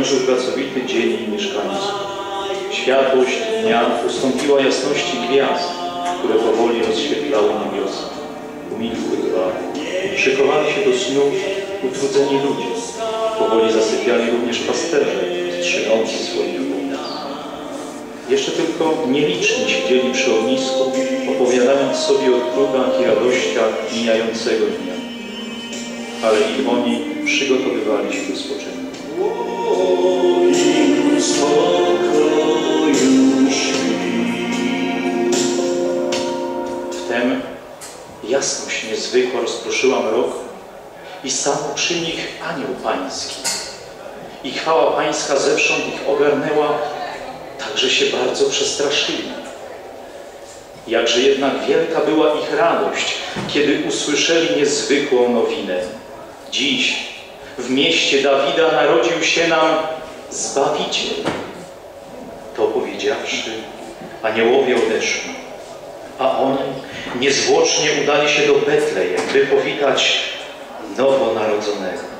i zakończył pracowity dzień jej mieszkańców. Światłość dnia ustąpiła jasności gwiazd, które powoli rozświetlały niebiosa. Umilkły gwary. Szykowali się do snu utrudzeni ludzie. Powoli zasypiali również pasterze, strzegący swoich głów. Jeszcze tylko nieliczni siedzieli przy ognisku, opowiadając sobie o trudach i radościach mijającego dnia. Ale i oni przygotowywali się do spoczynku. I stanął przy nich anioł pański. I chwała pańska zewsząd ich ogarnęła, tak że się bardzo przestraszyli. Jakże jednak wielka była ich radość, kiedy usłyszeli niezwykłą nowinę. Dziś w mieście Dawida narodził się nam Zbawiciel. To powiedziawszy, aniołowie odeszli, a oni niezwłocznie udali się do Betlejem, by powitać nowonarodzonego.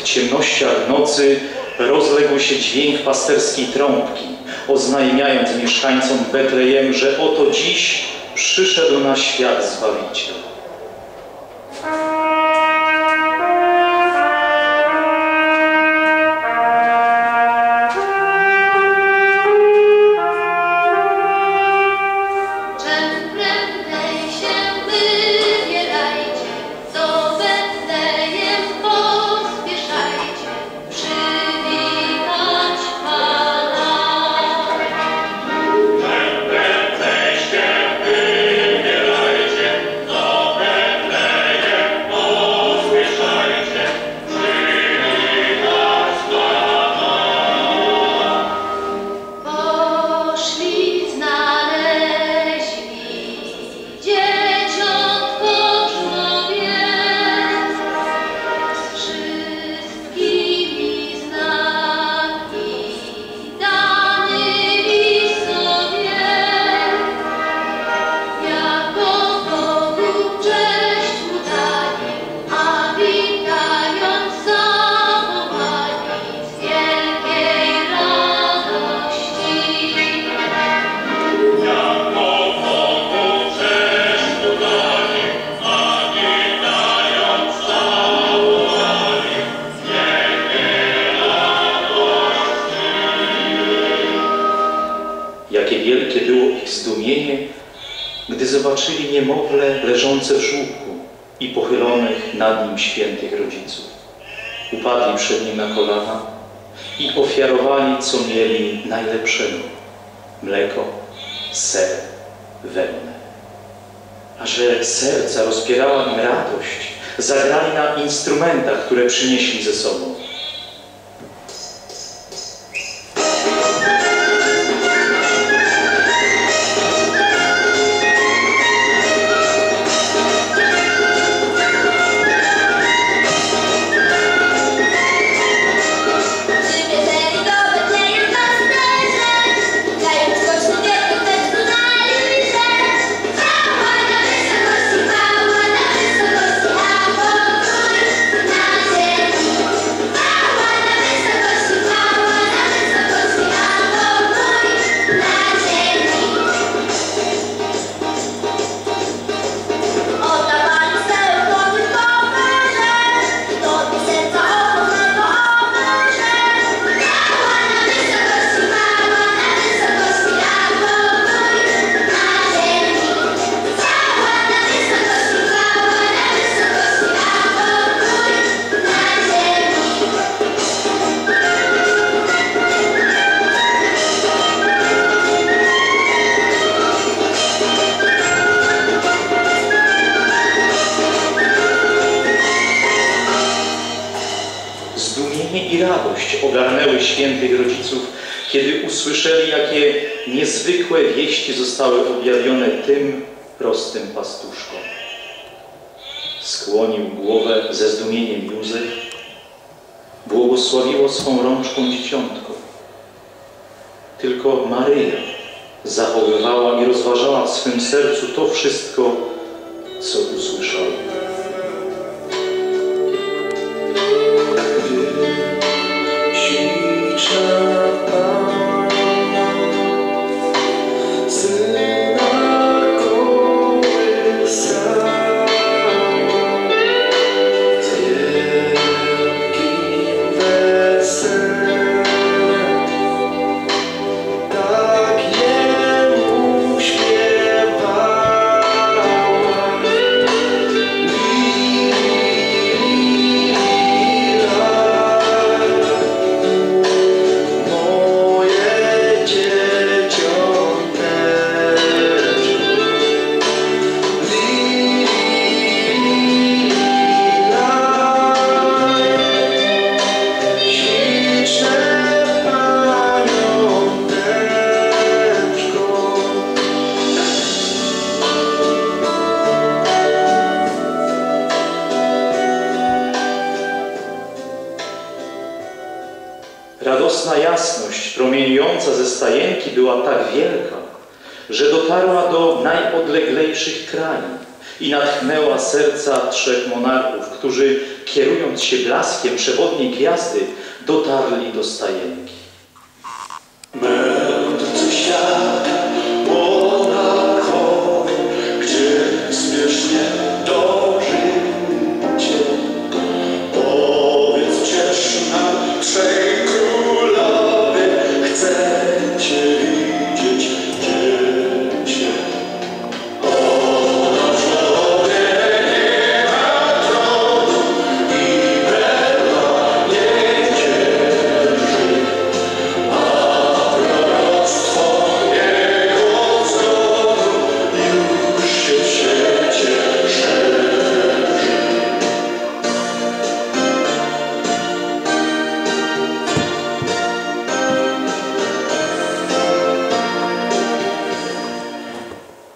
W ciemnościach nocy rozległ się dźwięk pasterskiej trąbki, oznajmiając mieszkańcom Betlejem, że oto dziś przyszedł na świat Zbawiciel. Jakie wielkie było ich zdumienie, gdy zobaczyli niemowlę leżące w żłobku i pochylonych nad nim świętych rodziców. Upadli przed nim na kolana i ofiarowali, co mieli najlepszego – mleko, ser, wełnę. A że serca rozpierała im radość, zagrali na instrumentach, które przynieśli ze sobą. Świętych rodziców, kiedy usłyszeli, jakie niezwykłe wieści zostały objawione tym prostym pastuszkom. Skłonił głowę ze zdumieniem Józef, błogosławiło swą rączką dzieciątko. Tylko Maryja zachowywała i rozważała w swym sercu to wszystko, co Radosna jasność promieniująca ze stajenki była tak wielka, że dotarła do najodleglejszych krain i natchnęła serca trzech monarchów, którzy kierując się blaskiem przewodniej gwiazdy dotarli do stajenki.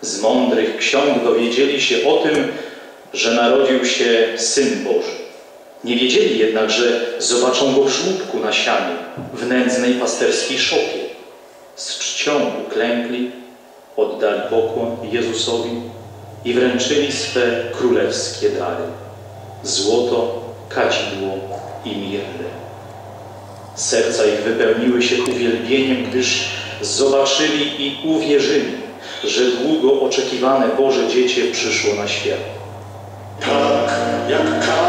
Z mądrych ksiąg dowiedzieli się o tym, że narodził się Syn Boży. Nie wiedzieli jednak, że zobaczą Go w żłóbku na sianie, w nędznej pasterskiej szopie. Z czcią uklękli, oddali pokłon Jezusowi i wręczyli swe królewskie dary. Złoto, kadzidło i mirrę. Serca ich wypełniły się uwielbieniem, gdyż zobaczyli i uwierzyli, że długo oczekiwane Boże Dziecię przyszło na świat. Tak jak każą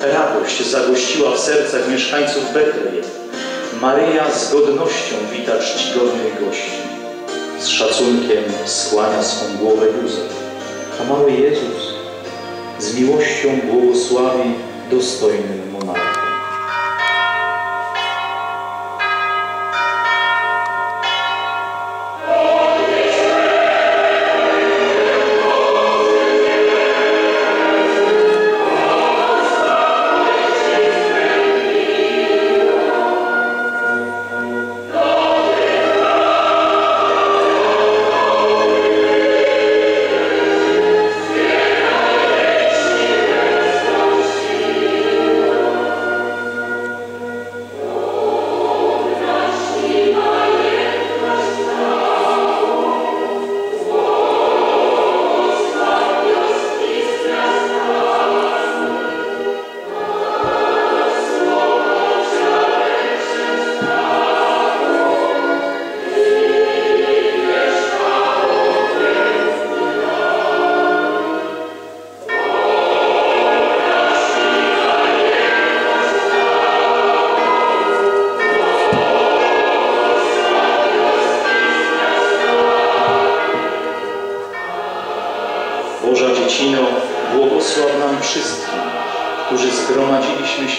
Radość zagościła w sercach mieszkańców Betlejem. Maryja z godnością wita czcigodnych gości. Z szacunkiem skłania swą głowę Józef, a mały Jezus z miłością błogosławi dostojnym monarchom.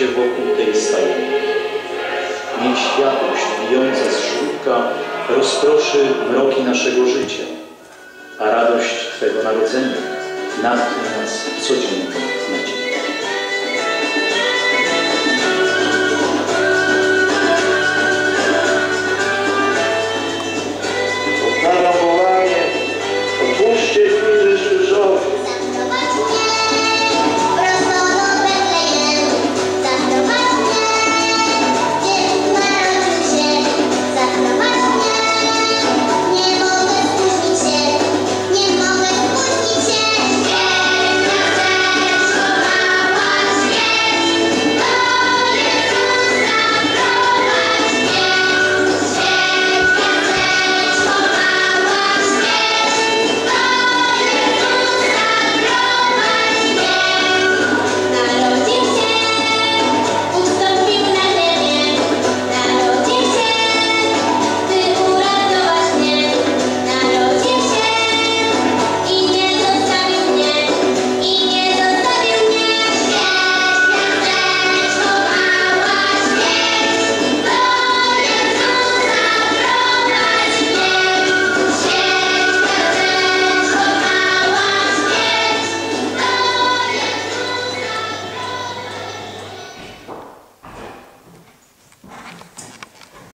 Się wokół tej stajeni. Niech światłość bijąca z żółtka rozproszy mroki naszego życia, a radość Twego narodzenia natknie nas codziennie.